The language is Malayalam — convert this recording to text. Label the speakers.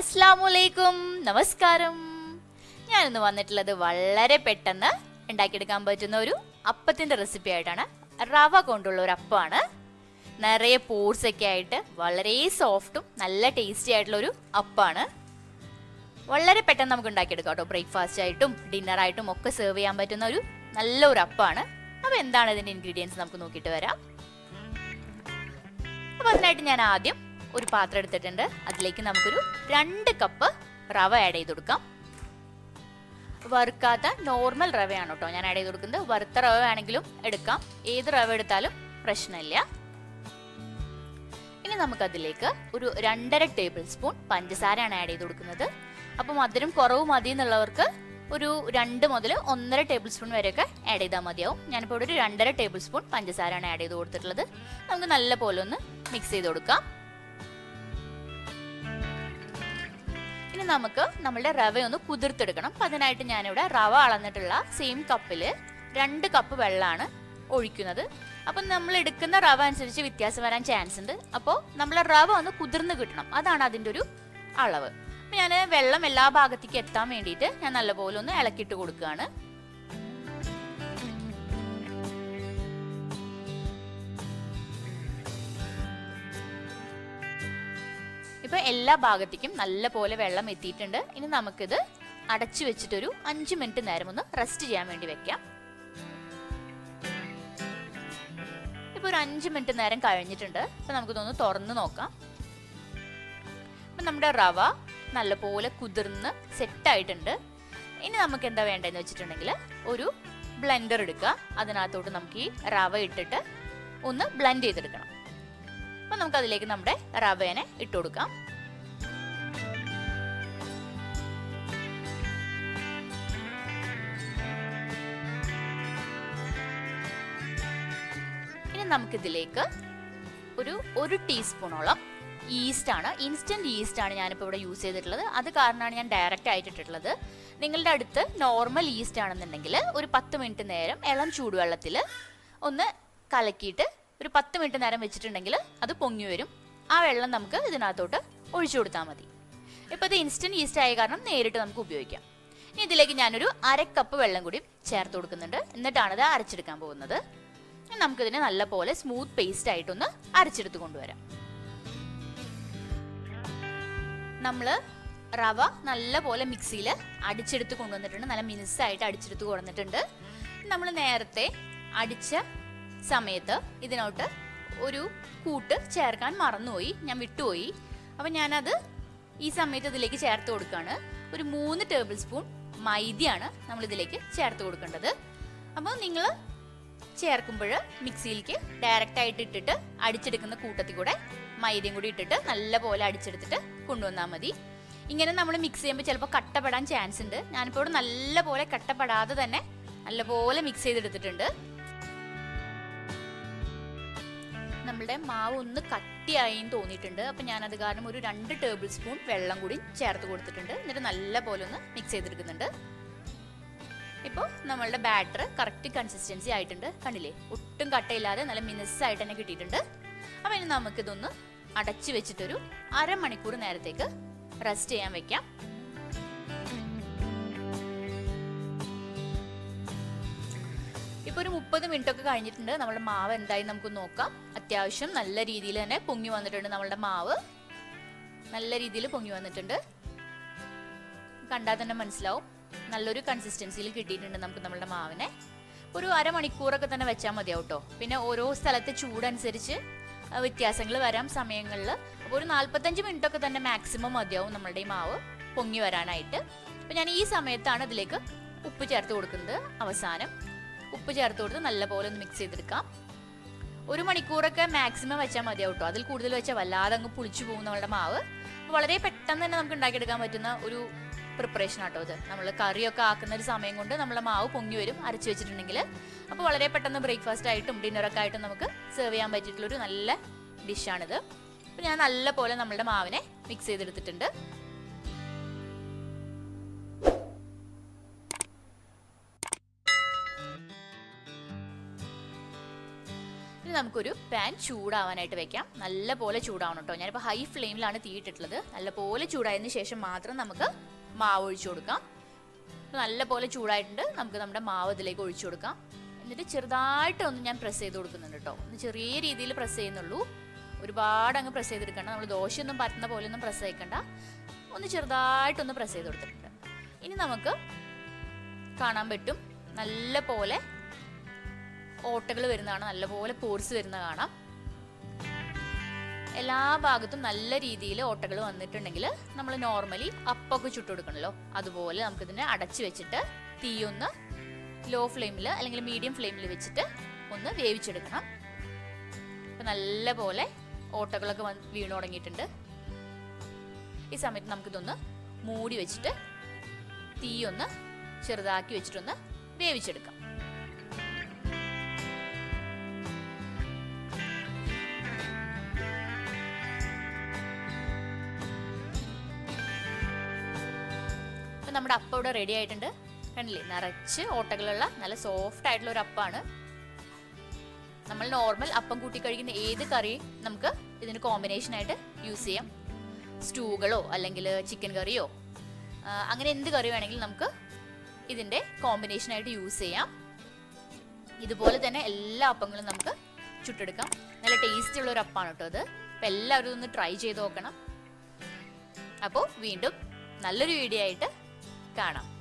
Speaker 1: അലൈക്കും നമസ്കാരം. ഞാനിന്ന് വന്നിട്ടുള്ളത് വളരെ പെട്ടെന്ന് ഉണ്ടാക്കിയെടുക്കാൻ പറ്റുന്ന ഒരു അപ്പത്തിന്റെ റെസിപ്പി ആയിട്ടാണ്. റവ കൊണ്ടുള്ള ഒരു അപ്പമാണ് നിറയെ പോഴ്സ് ഒക്കെ ആയിട്ട് വളരെ സോഫ്റ്റും നല്ല ടേസ്റ്റി ആയിട്ടുള്ള ഒരു അപ്പാണ്. വളരെ പെട്ടെന്ന് നമുക്ക് ഉണ്ടാക്കിയെടുക്കാം കേട്ടോ. ബ്രേക്ക്ഫാസ്റ്റ് ആയിട്ടും ഡിന്നർ ആയിട്ടും ഒക്കെ സെർവ് ചെയ്യാൻ പറ്റുന്ന ഒരു നല്ല ഒരു അപ്പമാണ് അപ്പോൾ എന്താണ് ഇതിന്റെ ഇൻഗ്രീഡിയൻസ് നമുക്ക് നോക്കിയിട്ട് വരാം. അപ്പോൾ അതിനായിട്ട് ഞാൻ ആദ്യം ഒരു പാത്രം എടുത്തിട്ടുണ്ട്. അതിലേക്ക് നമുക്കൊരു രണ്ട് കപ്പ് റവ ആഡ് ചെയ്ത് കൊടുക്കാം. വറുക്കാത്ത നോർമൽ റവയാണ് കേട്ടോ ഞാൻ ആഡ് ചെയ്ത് കൊടുക്കുന്നത്. വറുത്ത റവ വേണമെങ്കിലും എടുക്കാം. ഏത് റവ എടുത്താലും പ്രശ്നമില്ല. ഇനി നമുക്കതിലേക്ക് ഒരു രണ്ടര ടേബിൾ സ്പൂൺ പഞ്ചസാരയാണ് ആഡ് ചെയ്ത് കൊടുക്കുന്നത്. അപ്പോൾ മധുരം കുറവ് മതി എന്നുള്ളവർക്ക് ഒരു രണ്ട് മുതൽ ഒന്നര ടേബിൾ സ്പൂൺ വരെയൊക്കെ ആഡ് ചെയ്താൽ മതിയാവും. ഞാനിപ്പോൾ ഇവിടെ ഒരു രണ്ടര ടേബിൾ സ്പൂൺ പഞ്ചസാരയാണ് ആഡ് ചെയ്ത് കൊടുത്തിട്ടുള്ളത്. നമുക്ക് നല്ല പോലെ ഒന്ന് മിക്സ് ചെയ്ത് കൊടുക്കാം. ഇനി നമുക്ക് നമ്മളുടെ റവ ഒന്ന് കുതിർത്തെടുക്കണം. അപ്പം അതിനായിട്ട് ഞാനിവിടെ റവ അളന്നിട്ടുള്ള സെയിം കപ്പിൽ രണ്ട് കപ്പ് വെള്ളമാണ് ഒഴിക്കുന്നത്. അപ്പം നമ്മൾ എടുക്കുന്ന റവ അനുസരിച്ച് വ്യത്യാസം വരാൻ ചാൻസ് ഉണ്ട്. അപ്പോൾ നമ്മളെ റവ ഒന്ന് കുതിർന്ന് കിട്ടണം. അതാണ് അതിന്റെ ഒരു അളവ്. അപ്പം ഞാൻ വെള്ളം എല്ലാ ഭാഗത്തേക്ക് എത്താൻ വേണ്ടിയിട്ട് ഞാൻ നല്ലപോലെ ഒന്ന് ഇളക്കിയിട്ട് കൊടുക്കുകയാണ്. ഇപ്പൊ എല്ലാ ഭാഗത്തേക്കും നല്ല പോലെ വെള്ളം എത്തിയിട്ടുണ്ട്. ഇനി നമുക്കിത് അടച്ചു വെച്ചിട്ടൊരു അഞ്ച് മിനിറ്റ് നേരം ഒന്ന് റെസ്റ്റ് ചെയ്യാൻ വേണ്ടി വെക്കാം. ഇപ്പൊ ഒരു അഞ്ച് മിനിറ്റ് നേരം കഴിഞ്ഞിട്ടുണ്ട്. അപ്പോൾ നമുക്കിതൊന്ന് തുറന്ന് നോക്കാം. ഇപ്പൊ നമ്മുടെ റവ നല്ലപോലെ കുതിർന്ന് സെറ്റ് ആയിട്ടുണ്ട്. ഇനി നമുക്ക് എന്താ വേണ്ടതെന്ന് വെച്ചിട്ടുണ്ടെങ്കിൽ ഒരു ബ്ലെൻഡർ എടുക്കുക. അതിനകത്തോട്ട് നമുക്ക് ഈ റവ ഇട്ടിട്ട് ഒന്ന് ബ്ലെൻഡ് ചെയ്തെടുക്കണം. നമുക്ക് അതിലേക്ക് നമ്മുടെ റവേനെ ഇട്ട് കൊടുക്കാം. ഇനി നമുക്കിതിലേക്ക് ഒരു ഒരു ടീസ്പൂണോളം ഈസ്റ്റ് ആണ് ഇൻസ്റ്റന്റ് ഈസ്റ്റ് ആണ് ഞാനിപ്പോൾ ഇവിടെ യൂസ് ചെയ്തിട്ടുള്ളത്. അത് കാരണമാണ് ഞാൻ ഡയറക്റ്റ് ആയിട്ട് ഇട്ടിട്ടുള്ളത് നിങ്ങളുടെ അടുത്ത് നോർമൽ ഈസ്റ്റ് ആണെന്നുണ്ടെങ്കിൽ ഒരു പത്ത് മിനിറ്റ് നേരം ഇളം ചൂടുവെള്ളത്തിൽ ഒന്ന് കലക്കിയിട്ട് ഒരു പത്ത് മിനിറ്റ് നേരം വെച്ചിട്ടുണ്ടെങ്കിൽ അത് പൊങ്ങി വരും. ആ വെള്ളം നമുക്ക് ഇതിനകത്തോട്ട് ഒഴിച്ചു കൊടുത്താൽ മതി. ഇപ്പോൾ ഇത് ഇൻസ്റ്റന്റ് ഈസ്റ്റ് ആയ കാരണം നേരിട്ട് നമുക്ക് ഉപയോഗിക്കാം. ഇനി ഇതിലേക്ക് ഞാനൊരു അര കപ്പ് വെള്ളം കൂടി ചേർത്ത് കൊടുക്കുന്നുണ്ട്. എന്നിട്ടാണ് ഇത് അരച്ചെടുക്കാൻ പോകുന്നത്. നമുക്കിതിനെ നല്ലപോലെ സ്മൂത്ത് പേസ്റ്റ് ആയിട്ടൊന്ന് അരച്ചെടുത്ത് കൊണ്ടുവരാം. നമ്മൾ റവ നല്ലപോലെ മിക്സിയിൽ അടിച്ചെടുത്ത് കൊണ്ടുവന്നിട്ടുണ്ട്. നല്ല മിനുസായിട്ട് അടിച്ചെടുത്ത് കൊണ്ടുവന്നിട്ടുണ്ട് നമ്മൾ നേരത്തെ അടിച്ച സമയത്ത് ഇതിനോട്ട് ഒരു കൂട്ട് ചേർക്കാൻ മറന്നുപോയി ഞാൻ വിട്ടുപോയി. അപ്പം ഞാനത് ഈ സമയത്ത് ഇതിലേക്ക് ചേർത്ത് കൊടുക്കുകയാണ്. ഒരു മൂന്ന് ടേബിൾ സ്പൂൺ മൈദയാണ് നമ്മൾ ഇതിലേക്ക് ചേർത്ത് കൊടുക്കേണ്ടത്. അപ്പോൾ നിങ്ങൾ ചേർക്കുമ്പോൾ മിക്സിയിലേക്ക് ഡയറക്റ്റ് ആയിട്ട് ഇട്ടിട്ട് അടിച്ചെടുക്കുന്ന കൂട്ടത്തിൽ കൂടെ മൈദയും കൂടി ഇട്ടിട്ട് നല്ലപോലെ അടിച്ചെടുത്തിട്ട് കൊണ്ടുവന്നാൽ മതി. ഇങ്ങനെ നമ്മൾ മിക്സ് ചെയ്യുമ്പോൾ ചിലപ്പോൾ കട്ടപ്പെടാൻ ചാൻസ് ഉണ്ട്. ഞാനിപ്പോൾ ഇവിടെ നല്ലപോലെ കട്ടപ്പെടാതെ തന്നെ നല്ലപോലെ മിക്സ് ചെയ്തെടുത്തിട്ടുണ്ട്. നമ്മളുടെ മാവ് ഒന്ന് കട്ടിയായി തോന്നിയിട്ടുണ്ട്. അപ്പം ഞാനത് കാരണം ഒരു രണ്ട് ടേബിൾ സ്പൂൺ വെള്ളം കൂടി ചേർത്ത് കൊടുത്തിട്ടുണ്ട്. എന്നിട്ട് നല്ല പോലെ ഒന്ന് മിക്സ് ചെയ്തെടുക്കുന്നുണ്ട്. ഇപ്പോൾ നമ്മളുടെ ബാറ്റർ കറക്റ്റ് കൺസിസ്റ്റൻസി ആയിട്ടുണ്ട്. കണ്ടില്ലേ? ഒട്ടും കട്ടയില്ലാതെ നല്ല മിനസ്സായിട്ട് തന്നെ കിട്ടിയിട്ടുണ്ട്. അപ്പം ഇനി നമുക്കിതൊന്ന് അടച്ചു വെച്ചിട്ടൊരു അരമണിക്കൂർ നേരത്തേക്ക് റെസ്റ്റ് ചെയ്യാൻ വെക്കാം. മുപ്പത് മിനിറ്റ് ഒക്കെ കഴിഞ്ഞിട്ടുണ്ട്. നമ്മുടെ മാവ് എന്തായി നമുക്ക് നോക്കാം. അത്യാവശ്യം നല്ല രീതിയിൽ തന്നെ പൊങ്ങി വന്നിട്ടുണ്ട് നമ്മളുടെ മാവ്. നല്ല രീതിയിൽ പൊങ്ങി വന്നിട്ടുണ്ട്. കണ്ടാൽ തന്നെ മനസ്സിലാവും. നല്ലൊരു കൺസിസ്റ്റൻസിയിൽ കിട്ടിയിട്ടുണ്ട് നമുക്ക് നമ്മുടെ മാവിനെ. ഒരു അരമണിക്കൂറൊക്കെ തന്നെ വെച്ചാൽ മതിയാവും കേട്ടോ പിന്നെ ഓരോ സ്ഥലത്തെ ചൂടനുസരിച്ച് വ്യത്യാസങ്ങൾ വരാം സമയങ്ങളിൽ. അപ്പോൾ ഒരു നാൽപ്പത്തഞ്ച് മിനിറ്റ് ഒക്കെ തന്നെ മാക്സിമം മതിയാവും നമ്മളുടെ ഈ മാവ് പൊങ്ങി വരാനായിട്ട്. അപ്പോൾ ഞാൻ ഈ സമയത്താണ് ഇതിലേക്ക് ഉപ്പ് ചേർത്ത് കൊടുക്കുന്നത്. അവസാനം ഉപ്പ് ചേർത്ത് കൊടുത്ത് നല്ലപോലെ ഒന്ന് മിക്സ് ചെയ്തെടുക്കാം. ഒരു മണിക്കൂറൊക്കെ മാക്സിമം വെച്ചാൽ മതിയാവും കേട്ടോ. അതിൽ കൂടുതൽ വെച്ചാൽ വല്ലാതെ അങ്ങ് പുളിച്ചു പോകും നമ്മളുടെ മാവ്. വളരെ പെട്ടെന്ന് തന്നെ നമുക്ക് ഉണ്ടാക്കിയെടുക്കാൻ പറ്റുന്ന ഒരു പ്രിപ്പറേഷൻ ആട്ടോ ഇത്. നമ്മൾ കറിയൊക്കെ ആക്കുന്ന ഒരു സമയം കൊണ്ട് നമ്മളെ മാവ് പൊങ്ങി വരും അരച്ച് വെച്ചിട്ടുണ്ടെങ്കിൽ. അപ്പോൾ വളരെ പെട്ടെന്ന് ബ്രേക്ക്ഫാസ്റ്റ് ആയിട്ടും ഡിന്നറൊക്കെ ആയിട്ടും നമുക്ക് സെർവ് ചെയ്യാൻ പറ്റിയിട്ടുള്ളൊരു നല്ല ഡിഷാണിത് അപ്പോൾ ഞാൻ നല്ലപോലെ നമ്മളുടെ മാവിനെ മിക്സ് ചെയ്തെടുത്തിട്ടുണ്ട്. ഇനി നമുക്കൊരു പാൻ ചൂടാവാനായിട്ട് വെക്കാം. നല്ല പോലെ ചൂടാവണം കേട്ടോ. ഞാനിപ്പോൾ ഹൈ ഫ്ലെയിമിലാണ് തീയിട്ടിട്ടുള്ളത്. നല്ല പോലെ ചൂടായതിനു ശേഷം മാത്രം നമുക്ക് മാവ് ഒഴിച്ചു കൊടുക്കാം. നല്ല പോലെ ചൂടായിട്ടുണ്ട്. നമുക്ക് നമ്മുടെ മാവ് ഇതിലേക്ക് ഒഴിച്ചു കൊടുക്കാം. എന്നിട്ട് ചെറുതായിട്ട് ഒന്ന് ഞാൻ പ്രസ് ചെയ്ത് കൊടുക്കുന്നുണ്ട് കേട്ടോ. ഒന്ന് ചെറിയ രീതിയിൽ പ്രസ് ചെയ്യുന്നുള്ളൂ. ഒരുപാട് അങ്ങ് പ്രസ് ചെയ്തെടുക്കണ്ട. നമ്മൾ ദോശയൊന്നും പറ്റുന്ന പോലെ ഒന്നും പ്രസ് ചെയ്യിക്കണ്ട. ഒന്ന് ചെറുതായിട്ടൊന്ന് പ്രസ് ചെയ്ത് കൊടുത്തിട്ടുണ്ട്. ഇനി നമുക്ക് കാണാൻ പറ്റും. നല്ല പോലെ ഓട്ടകൾ വരുന്നതാണ് നല്ലപോലെ പോർസ് വരുന്ന കാണാം. എല്ലാ ഭാഗത്തും നല്ല രീതിയിൽ ഓട്ടകൾ വന്നിട്ടുണ്ടെങ്കിൽ നമ്മൾ നോർമലി അപ്പൊക്കെ ചുട്ടുകൊടുക്കണല്ലോ അതുപോലെ നമുക്കിതിനെ അടച്ചു വെച്ചിട്ട് തീയൊന്ന് ലോ ഫ്ലെയിമിൽ അല്ലെങ്കിൽ മീഡിയം ഫ്ലെയിമിൽ വെച്ചിട്ട് ഒന്ന് വേവിച്ചെടുക്കണം. അപ്പം നല്ല പോലെ ഓട്ടകളൊക്കെ വന്ന് വീണു തുടങ്ങിയിട്ടുണ്ട്. ഈ സമയത്ത് നമുക്കിതൊന്ന് മൂടി വെച്ചിട്ട് തീയൊന്ന് ചെറുതാക്കി വെച്ചിട്ടൊന്ന് വേവിച്ചെടുക്കാം. അപ്പം നമ്മുടെ അപ്പം ഇവിടെ റെഡി ആയിട്ടുണ്ട്. കണ്ടില്ലേ? നിറച്ച് ഓട്ടകളുള്ള നല്ല സോഫ്റ്റ് ആയിട്ടുള്ള ഒരു അപ്പാണ്. നമ്മൾ നോർമൽ അപ്പം കൂട്ടി കഴിക്കുന്ന ഏത് കറിയും നമുക്ക് ഇതിന് കോമ്പിനേഷൻ ആയിട്ട് യൂസ് ചെയ്യാം? സ്റ്റൂകളോ അല്ലെങ്കിൽ ചിക്കൻ കറിയോ അങ്ങനെ എന്ത് കറി വേണമെങ്കിലും നമുക്ക് ഇതിന്റെ കോമ്പിനേഷനായിട്ട് യൂസ് ചെയ്യാം. ഇതുപോലെ തന്നെ എല്ലാ അപ്പങ്ങളും നമുക്ക് ചുട്ടെടുക്കാം. നല്ല ടേസ്റ്റ് ഉള്ള ഒരു അപ്പാണ് കേട്ടോ അത് അപ്പം എല്ലാവരും ഒന്ന് ട്രൈ ചെയ്ത് നോക്കണം. അപ്പോൾ വീണ്ടും നല്ലൊരു വീഡിയോ ആയിട്ട് കാണാം.